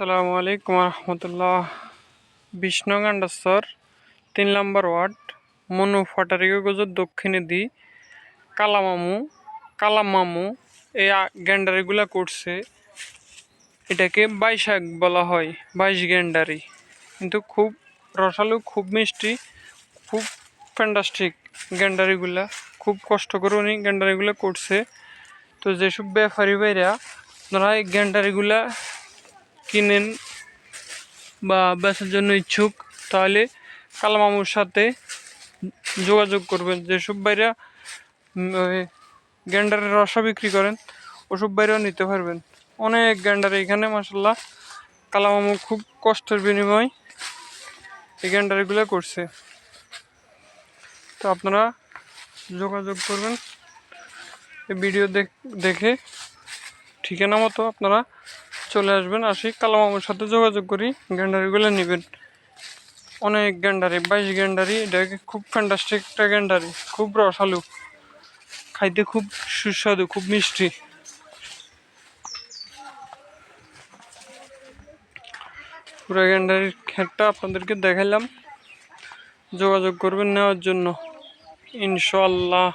আসসালামু আলাইকুম রহমতুল্লাহ। বিষ্ণু গান্ডাস্তর তিন নম্বর ওয়ার্ড, মনু ফাটারিগজের দক্ষিণে দি, কালামামু কালামামু এই গ্যান্ডারিগুলা করছে। এটাকে বাইশাখ বলা হয়, বাইশ গ্যান্ডারি। কিন্তু খুব রসালো, খুব মিষ্টি, খুব ফ্যান্টাস্টিক গ্যান্ডারিগুলা খুব কষ্ট করে উনি গ্যান্ডারিগুলা করছে। তো যেসব ব্যাপারী ভাইরা আপনারা এই গ্যান্ডারিগুলা কিনেন বা বেচার জন্য ইচ্ছুক, তাহলে কালামামুর সাথে যোগাযোগ করবেন। যেসব বাইরা গ্যান্ডারের রসা বিক্রি করেন, ওসব বাইরেও নিতে পারবেন। অনেক গ্যান্ডার এখানে মাসাল্লাহ কালামামু খুব কষ্টের বিনিময় এই গ্যান্ডারগুলো করছে। তো আপনারা যোগাযোগ করবেন। ভিডিও দেখে ঠিকানা মতো আপনারা চলে আসবেন, আসি কালামামুর সাথে যোগাযোগ করি, গ্যান্ডারিগুলো নেবেন। অনেক গ্যান্ডারি, বাইশ গ্যান্ডারি, এটা খুব ফ্যান্টাস্টিক একটা গ্যান্ডারি, খুব রসালু, খাইতে খুব সুস্বাদু, খুব মিষ্টি। পুরো গ্যান্ডারির ক্ষেতটা আপনাদেরকে দেখাইলাম। যোগাযোগ করবেন নেওয়ার জন্য। ইনশাল্লাহ